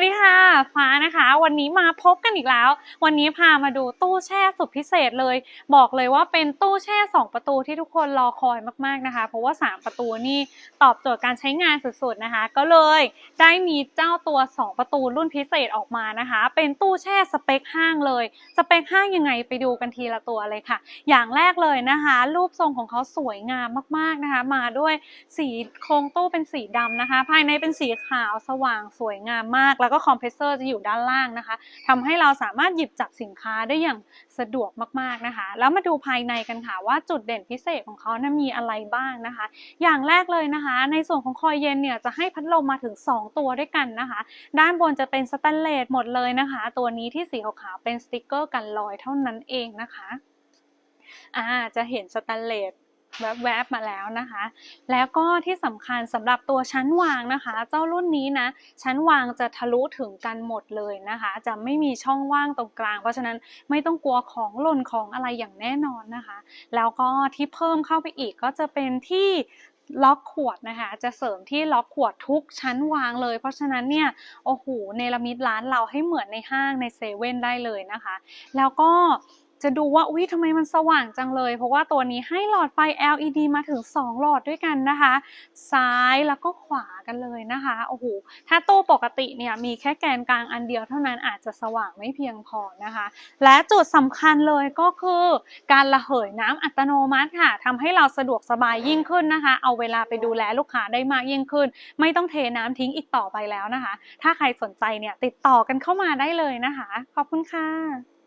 วัสดีค่ะ ฟ้านะคะ วันนี้มาพบกันอีกแล้ว วันนี้พามาดูตู้แช่สุดพิเศษเลย บอกเลยว่าเป็นตู้แช่ 2 ประตูที่ทุกคนรอคอยมากๆนะคะ เพราะว่า 3 ประตูนี่ตอบโจทย์การใช้งานสุดๆนะคะ ก็เลยได้มีเจ้าตัว 2 ประตูรุ่นพิเศษออกมานะคะ เป็นตู้แช่สเปคห้างเลย สเปคห้างยังไงไปดูกันทีละตัวเลยค่ะ อย่างแรกเลยนะคะ รูปทรงของเขาสวยงามมากๆนะคะ มาด้วยสีโครงตู้เป็นสีดำนะคะ ภายในเป็นสีขาวสว่างสวยงามมากแล้วก็คอมเพรสเซอร์จะอยู่ด้านล่างนะคะทำให้เราสามารถหยิบจับสินค้าได้อย่างสะดวกมากๆนะคะ แล้วมาดูภายในกันค่ะว่าจุดเด่นพิเศษของเขานะมีอะไรบ้างนะคะ อย่างแรกเลยนะคะ ในส่วนของคอยเย็นเนี่ยจะให้พัดลมมาถึง 2 ตัวด้วยกันนะคะ ด้านบนจะเป็นสแตนเลสหมดเลยนะคะ ตัวนี้ที่สีขาวๆเป็นสติกเกอร์กันรอยเท่านั้นเองนะคะอ่าจะเห็นสแตนเลส แวบๆมาแล้วนะคะ แล้วก็ที่สำคัญสำหรับตัวชั้นวางนะคะ เจ้ารุ่นนี้นะชั้นวางจะทะลุถึงกันหมดเลยนะคะ จะไม่มีช่องว่างตรงกลาง เพราะฉะนั้นไม่ต้องกลัวของหล่นของอะไรอย่างแน่นอนนะคะ แล้วก็ที่เพิ่มเข้าไปอีกก็จะเป็นที่ล็อกขวดนะคะ จะเสริมที่ล็อกขวดทุกชั้นวางเลย เพราะฉะนั้นเนี่ย โอ้โห เนรมิตร้านเราให้เหมือนในห้างในเซเว่นได้เลยนะคะ แล้วก็ จะดูว่าอุ๊ยทำไมมันสว่างจังเลย เพราะว่าตัวนี้ให้หลอดไฟ LED มาถึง 2 หลอดด้วยกันนะคะ ซ้ายแล้วก็ขวากันเลยนะคะโอ้โหถ้าตู้ปกติเนี่ยมีแค่แกนกลางอันเดียวเท่านั้นอาจจะสว่างไม่เพียงพอนะคะ และจุดสำคัญเลยก็คือการระเหยน้ำอัตโนมัติค่ะทำให้เราสะดวกสบายยิ่งขึ้นนะคะ เอาเวลาไปดูแลลูกค้าได้มากยิ่งขึ้น ไม่ต้องเทน้ำทิ้งอีกต่อไปแล้วนะคะ ถ้าใครสนใจเนี่ยติดต่อกันเข้ามาได้เลยนะคะ ขอบคุณค่ะ